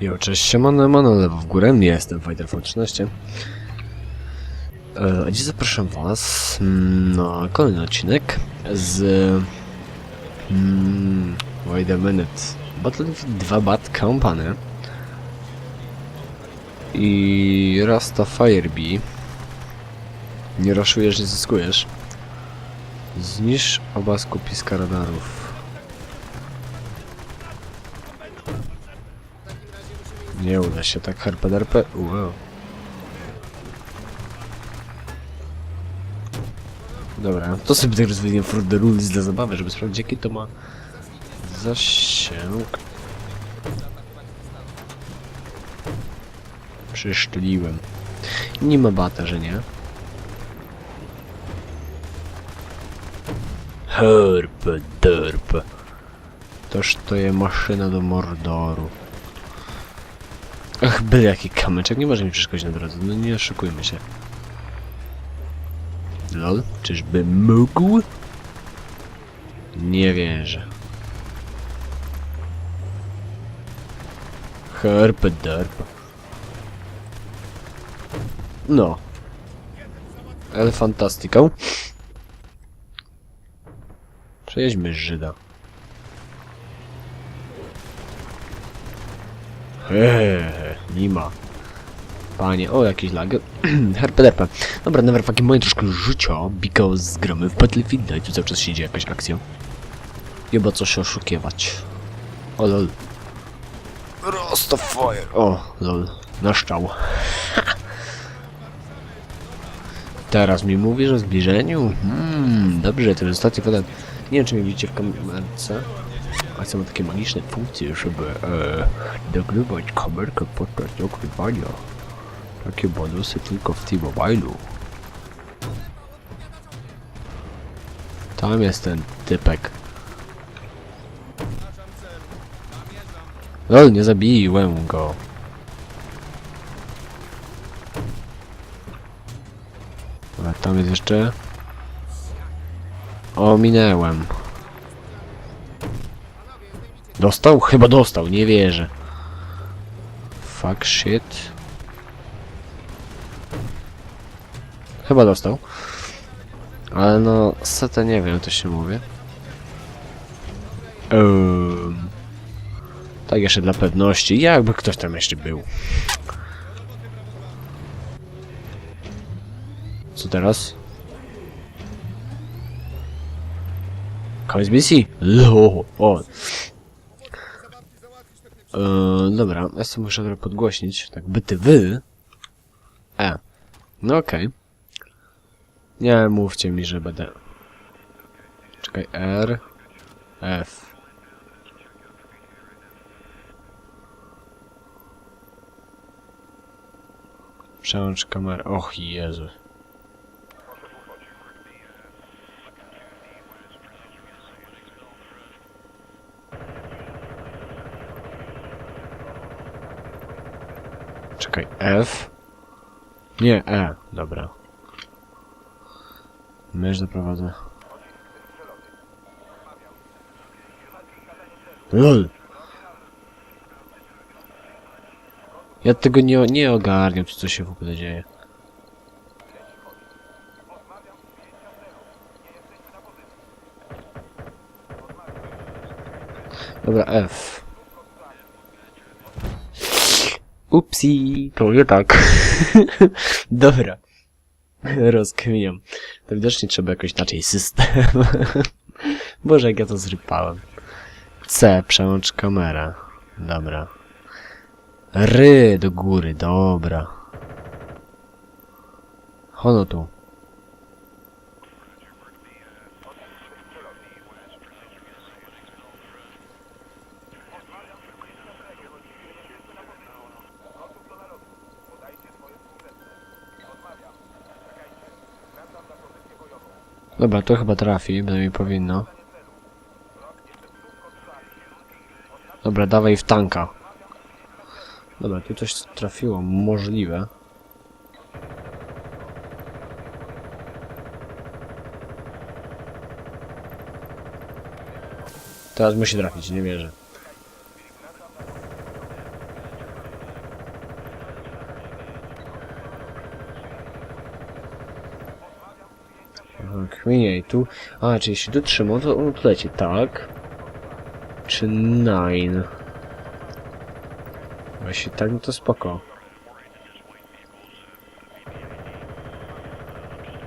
Jo, cześć, siemano, mano, lewo w górę, ja jestem Fighter 13 e, dziś zapraszam was mm, na kolejny odcinek z... Mm, wait a minute... Battlefield 2 Bad Company i Rasta Firebee Nie raszujesz, nie zyskujesz. Zniszcz oba skupiska radarów Nie uda się tak herpederpę. Wow. Dobra, to sobie tak rozwijam for the rules dla zabawy, żeby sprawdzić jaki to ma zasięg. Przysztyliłem. Nie ma bata, że nie. Herpederpę. Toż to jest maszyna do mordoru. Ach, byle jaki kamyczek, nie może mi przeszkodzić na drodze, no nie oszukujmy się. Lol, czyżby mógł? Nie wierzę. Herpę derpa. No. El fantastiką. Przejedźmy Żyda. Hehehe, nie ma. Panie, o jakiś lag. Herpederpa. Dobra, never fucking moje troszkę życia, because gramy w Battlefield i tu cały czas się dzieje jakaś akcja. Chyba co się oszukiwać. O lol. Rastafire. O, lol. Naszczał. Teraz mi mówisz o zbliżeniu? Hmm, dobrze, to jest ostatni. Nie wiem, czy mnie widzicie w kamerce. Ma takie magiczne funkcje, żeby e, nagrywać kamerkę podczas nagrywania. Takie bonusy tylko w T-Mobile'u. Tam jest ten typek. Lol, nie zabiłem go. Ale tam jest jeszcze... O, minęłem. Dostał? Chyba dostał, nie wierzę. Fuck shit. Chyba dostał. Ale no, setę nie wiem, to się mówię. Um, tak jeszcze dla pewności, jakby ktoś tam jeszcze był. Co teraz? Koniec misji? Lo, o. Eee, dobra, ja sobie muszę trochę podgłośnić, tak byty wy. E. No okej. Nie mówcie mi, że będę... Czekaj, R... F... Przełącz kamerę. Och Jezu. Czekaj, F? Nie, E, dobra. Mysz doprowadzę. LOL! Ja tego nie, nie ogarniam, co się w ogóle dzieje. Dobra, F. Upsi, to nie tak. Dobra. Rozkminiam. To widocznie trzeba jakoś inaczej system. Boże, jak ja to zrypałem. C, przełącz kamera. Dobra. Ry do góry, dobra. Hono tu. Dobra, to chyba trafi, bynajmniej powinno. Dobra, dawaj w tanka. Dobra, tu coś trafiło, możliwe. Teraz musi trafić, nie wierzę. Tak, mniej tu. A, czyli jeśli tu trzymam, to on tu leci, tak? Czy nine? Bo Jeśli tak, no to spoko.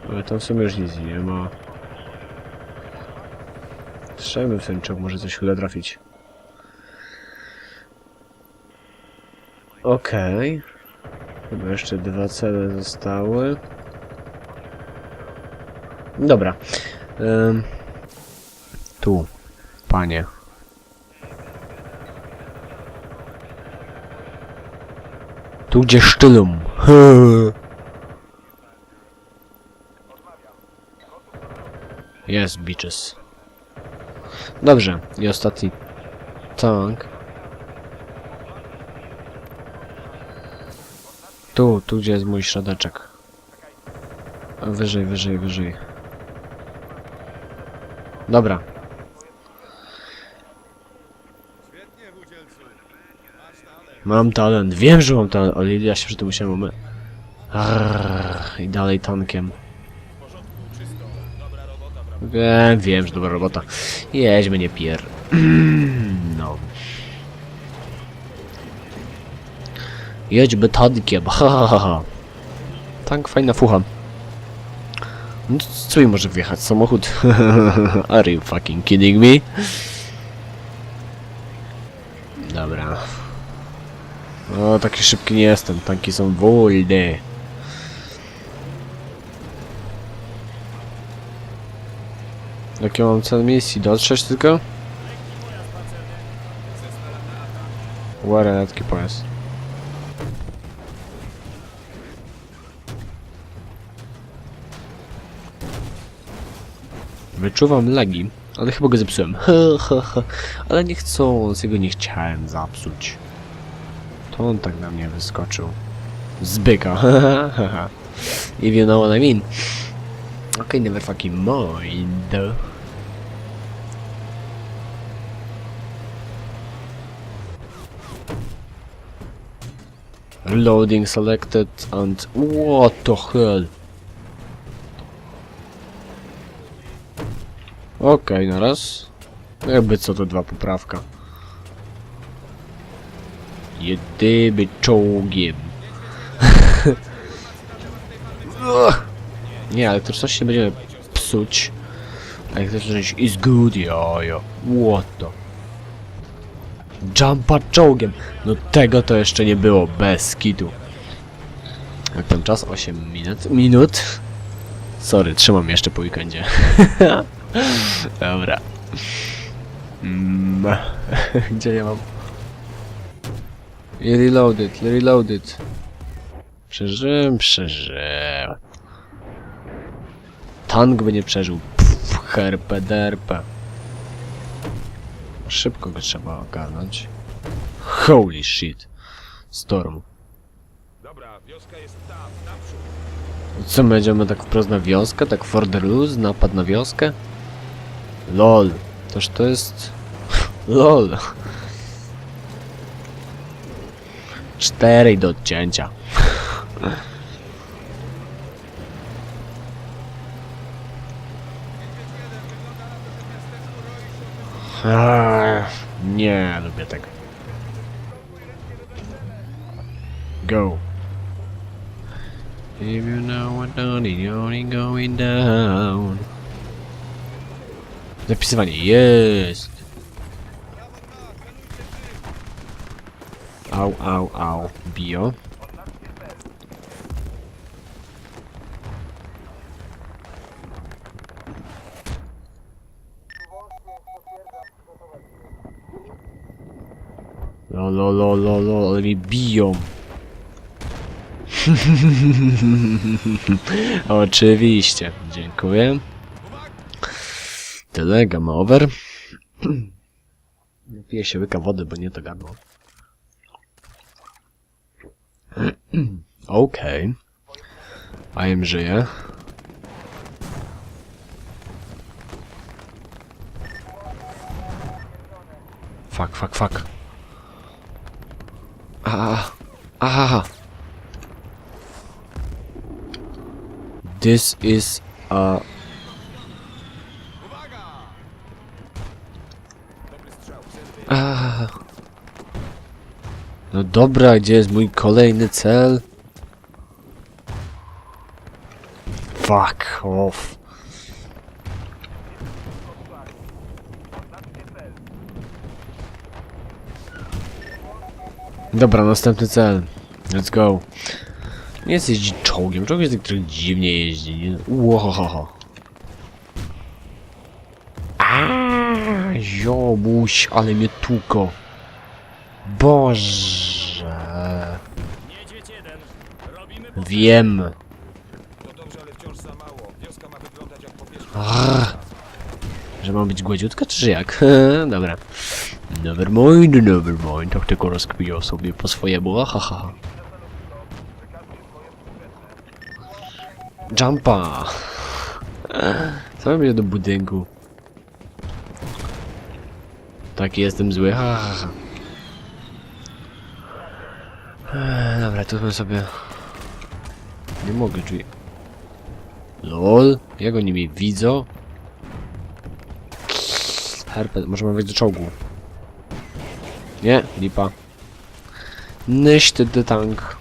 Ale tam w sumie już nic nie ma. Strzelmy w ten czołg, może coś uda trafić. Okej. Chyba jeszcze dwa cele zostały. Dobra. Ym. Tu. Panie. Tu gdzie sztylum. Jest, bitches. Dobrze. I ostatni tank. Tu, tu gdzie jest mój środeczek. Wyżej, wyżej, wyżej. Dobra. Mam talent. Wiem, że mam talent. Ale ja się przy tym musiałem umy... I dalej tankiem. Wiem, wiem, że dobra robota. Jedźmy, nie pier... No. Jedźmy tankiem, ha, ha, ha, ha. Tank, fajna fucha. No, co mi może wjechać? Samochód? Are you fucking kidding me? Dobra. O, taki szybki nie jestem. Tanki są wolne. Jakie mam cel misji? Dotrzeć tylko? Łarenetki pojazd. Wyczuwam lagi, ale chyba go zepsułem. ale nie chcąc, jego nie chciałem zepsuć. To on tak na mnie wyskoczył. Zbyka. If you know what I mean. Okay, never fucking mind. Reloading selected and what the hell? Okej, na raz. Jakby co to dwa poprawka. Jedymy czołgiem. Nie, ale to coś się będzie psuć. A jak chcesz zacząć is good, jojo. What the? Jumpa czołgiem. No tego to jeszcze nie było, bez kitu. Jak ten czas? 8 minut. Minut? Sorry, trzymam jeszcze po weekendzie. Dobra. Mm. Gdzie ja mam? I reloaded, reloaded. Przeżyłem, przeżyłem. Tank by nie przeżył. Pff, herpę derpę. Szybko go trzeba ogarnąć. Holy shit. Storm. Dobra, wioska jest tam, naprzód. Co, będziemy tak wprost na wioskę? Tak for the loose? Napad na wioskę? LOL. Toż to jest... LOL. Cztery do odcięcia. Nie lubię tego. Go. If you know what only going down. Zapisywanie jest. Au, au, au. Bio. Lo, lo, lo, lo, lo, ale mi biją. Oczywiście. Dziękuję. Tyle, game over. Piję się łyka wody, bo nie to gardło. Okej. A im żyje. Fuck, fuck, fuck. Ah, ah. This is a No dobra, gdzie jest mój kolejny cel? Fuck off. Dobra, następny cel. Let's go. Nie jest jeździć czołgiem. Czołg jest który dziwnie jeździ. Łohohoho. Aaaa, ziobuś, ale mnie tuko. Boże. Wiem. To dobrze, ale wciąż za mało. Wioska ma wyglądać jak Ach, że ma być gładziutka, czy jak? Dobra. Never mind, never mind. Tak tylko rozkminiał sobie po swojemu. Ahaha. Jumpa. Co robię do budynku? Taki jestem zły. Ha, ha, ha. Eee, Dobra, tu sobie... Nie mogę, czyli... LOL, jak oni mnie widzą? Herpet, możemy wejść do czołgu. Nie, lipa. Nicht the tank.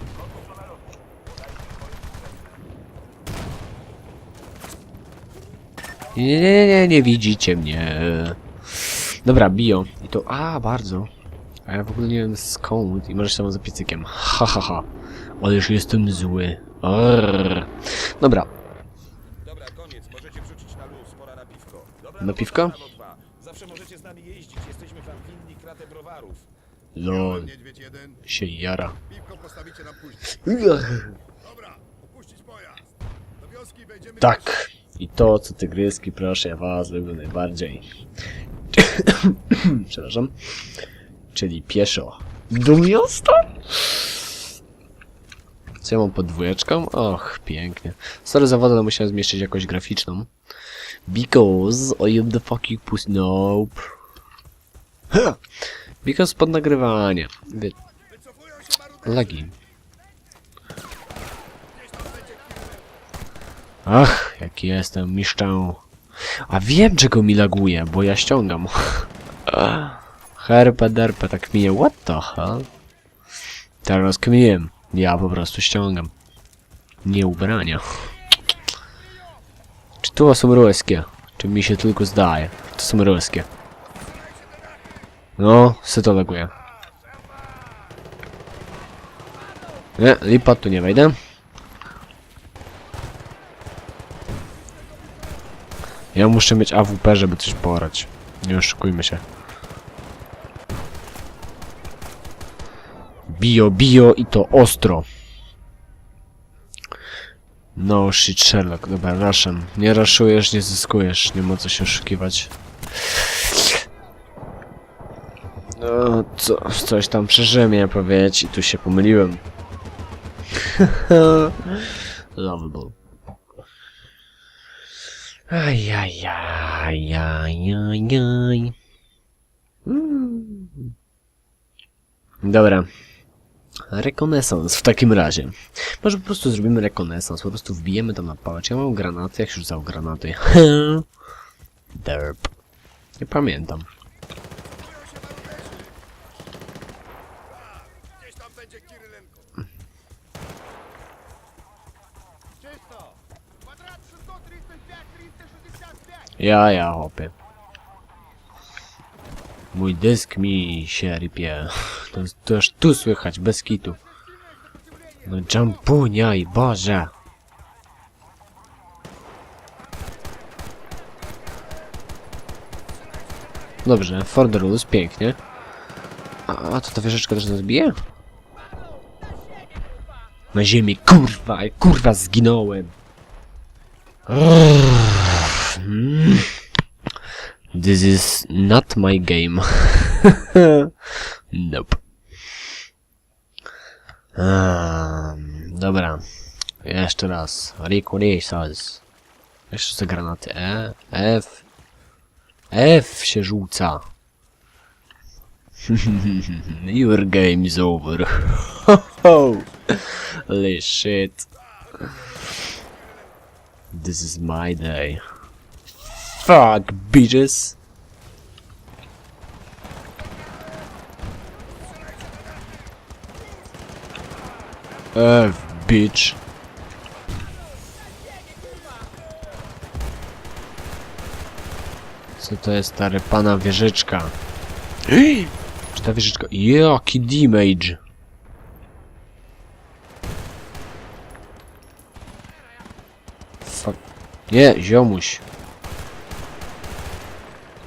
Nie, nie, nie, nie widzicie mnie. Dobra, bio. I to, a, bardzo. A ja w ogóle nie wiem skąd i możesz się za piecykiem. Ha, ha, ha. Ale już jestem zły. Arr. Dobra, Dobra, koniec. Możecie wrzucić na luz. Pora na piwko. Dobra, Na piwko? Zawsze możecie z nami jeździć. Jesteśmy wam winni kratę browarów. lol, Niedźwiedź jeden, się jara. piwko postawicie nam później. Dobra, opuścić pojazd. Do wioski wejdziemy Tak. I to, co tygryski, proszę, ja was lubię najbardziej. Przepraszam. Czyli pieszo. Do miasta? Co ja mam pod dwójeczką? Och, pięknie. Sorry za wodę, ale musiałem zmieszczyć jakoś graficzną. Because I am the fucking pussy. Nope. Ha! Because pod nagrywanie. Wie... Lagi. Ach, jaki jestem mistrzem. A wiem, czego mi laguje, bo ja ściągam. Herpe derpe, tak miję. What the hell? Teraz kmiję. Ja po prostu ściągam. Nie ubrania. Czy to są ruskie? Czy mi się tylko zdaje? To są ruskie. No, se to laguje. Nie, lipa, tu nie wejdę. Ja muszę mieć AWP, żeby coś porać. Nie oszukujmy się. Bio, bio i to ostro. No shit Sherlock, dobra, rusham. Nie raszujesz, nie zyskujesz, nie ma co się oszukiwać. No, co, coś tam przeżyłem, miałem powiedzieć i tu się pomyliłem. Lovable. Ajajajajajaj. Mm. Dobra. Rekonesans w takim razie. Może po prostu zrobimy rekonesans, po prostu wbijemy tam na pałacz. Ja mam granaty, jak się rzucał granaty. Derp. Nie pamiętam. Gdzieś tam będzie Kirylenko. Czysto. Kwadrat 635, 365. Ja, ja, hopie. Mój dysk mi się rypie. To, to aż tu słychać, bez kitu. No jumpuniaj, Boże! Dobrze, for the rules, pięknie. A, to ta wieżyczka też nas bije? Na ziemi, kurwa, kurwa, zginąłem. Hmm. This is not my game. nope. Um, dobra. Jeszcze raz. Reconnaissance. Jeszcze te granaty. E, F. F się rzuca. Your game is over. Holy shit. This is my day. Fuck, bitches. E, bitch. Co to jest stary pana wieżyczka? Czy ta wieżyczka... Jaki damage! Fuck. Nie, ziomuś.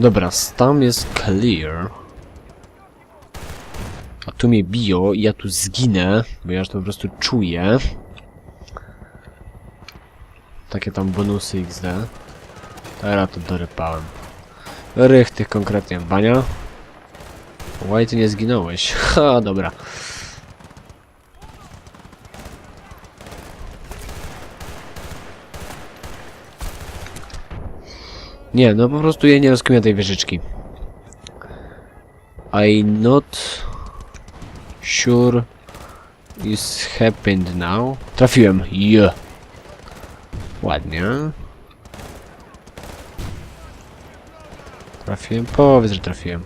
Dobra, tam jest clear. A tu mnie biją i ja tu zginę, bo ja to po prostu czuję. Takie tam bonusy XD. Teraz to dorypałem. Rych tych konkretnie, Bania. Why ty nie zginąłeś? Ha, dobra. Nie, no po prostu ja nie rozkminię tej wieżyczki. I not sure is happened now. Trafiłem. Yeah. Ładnie. Trafiłem? Powiedz, że trafiłem.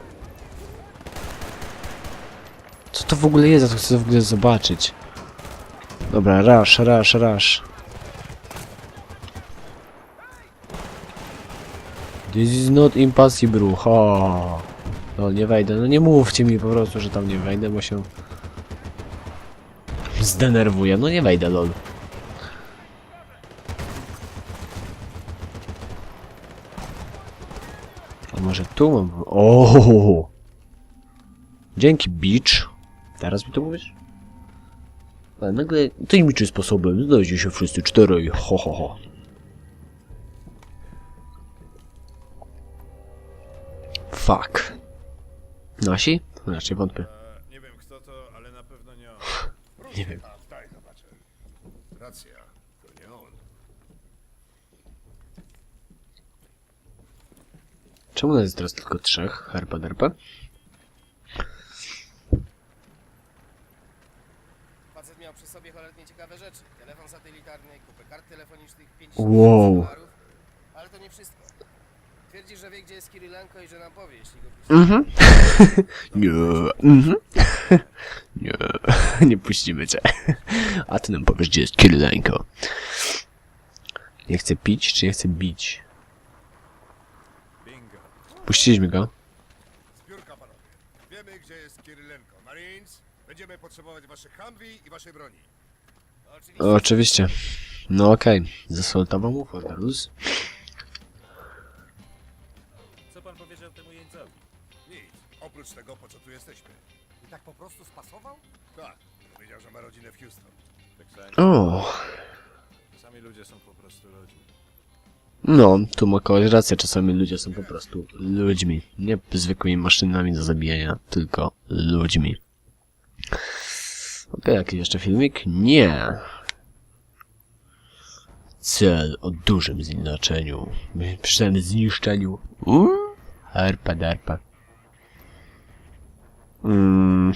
Co to w ogóle jest? Ja to chcę w ogóle zobaczyć. Dobra, rush, rush, rush. This is not impossible. Ha. No nie wejdę. No nie mówcie mi po prostu, że tam nie wejdę, bo się zdenerwuję. No nie wejdę, lol. A może tu mam... O! Dzięki, Beach. Teraz mi to mówisz? Ale nagle tajemniczym sposobem znajdzie się wszyscy czterej. Ho, ho, ho. Fuck. Nasi? Raczej wątpię. E, nie wiem kto to, ale na pewno nie on. Nie wiem. A, daj zobaczę. Racja, to nie on. Czemu nas jest teraz tylko trzech? Herpa derpa? Facet miał przy sobie cholernie ciekawe rzeczy. Telefon satelitarny, kupę kart telefonicznych, 5 Wow. dolarów. Ale to nie wszystko. Twierdzi, że wie, gdzie jest Kirilenko i że nam powie, jeśli go puści. Mhm. Nie. Mhm. Nie. Nie puścimy cię. A ty nam powiesz, gdzie jest Kirilenko. Nie chcę pić, czy nie chcę bić? Bingo. Puściliśmy go. Zbiórka panowie. Wiemy gdzie jest Kirylenko. Marines, będziemy potrzebować waszych Humvee i waszej broni. Oczywiście. Oczywiście. No okej. Zasoltował mu Fordarus. Oprócz tego po co tu jesteśmy. I tak po prostu spasował? Tak, powiedział, że ma rodzinę w Houston. Tak samo. O. Czasami ludzie są po prostu ludźmi. No, tu ma kogoś rację. Czasami ludzie są po prostu ludźmi. Nie zwykłymi maszynami do zabijania, tylko ludźmi. Okej, jakiś jeszcze filmik? Nie. Cel o dużym znaczeniu. Przynajmniej zniszczeniu. Uuu, Herpa derpa. Mm.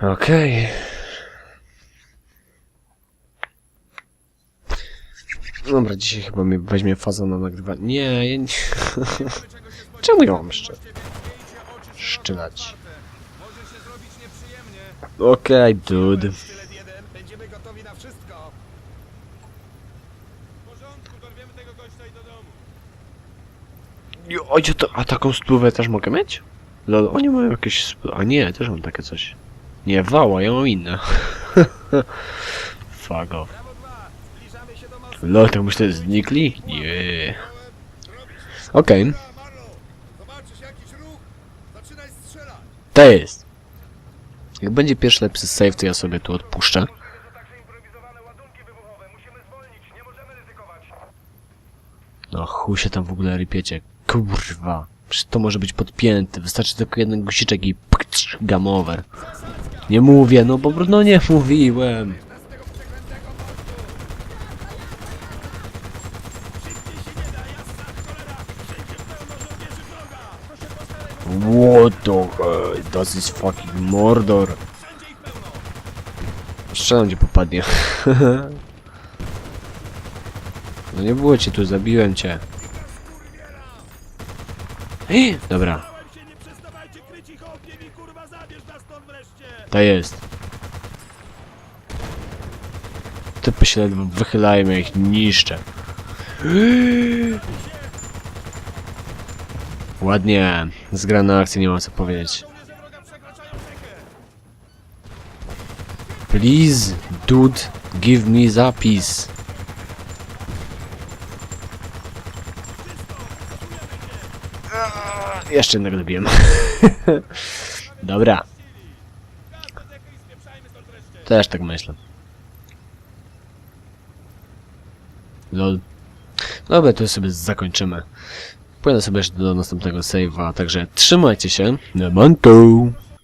Okej. Dobra, dzisiaj chyba mnie weźmie faza na nagrywanie. Nie, ja nie... Czemu ja mam jeszcze szczylać? Okej, dude. Sztylet jeden, będziemy gotowi na wszystko. W porządku, dorwiemy tego gościa i do domu. Jo, Ojcze, to, a taką spluwę też mogę mieć? Lol, oni mają jakieś spluwy. A nie, też mam takie coś. Nie, wała, ja mam inne. Fuck off. Lol, to myślę, znikli? Nie. Okej, strzelać. to jest. Jak będzie pierwszy lepszy save, to ja sobie tu odpuszczę. No chuj się tam w ogóle rypiecie. Kurwa. Przecież to może być podpięte. Wystarczy tylko jeden guziczek i pkcz, game over. Nie mówię, no prostu no nie mówiłem. What the hell? Das is fucking Mordor. Strzelam gdzie popadnie. no nie było cię tu, zabiłem cię. Dobra. To jest. Typy się ledwo wychylają, ja ich niszczę. Ładnie. Zgrana akcja, nie mam co powiedzieć. Please, dude, give me zapis. Jeszcze jednego dobiłem. Dobra. Też tak myślę. Lol. Dobra, to sobie zakończymy. Pójdę sobie jeszcze do następnego save'a, także trzymajcie się. Na!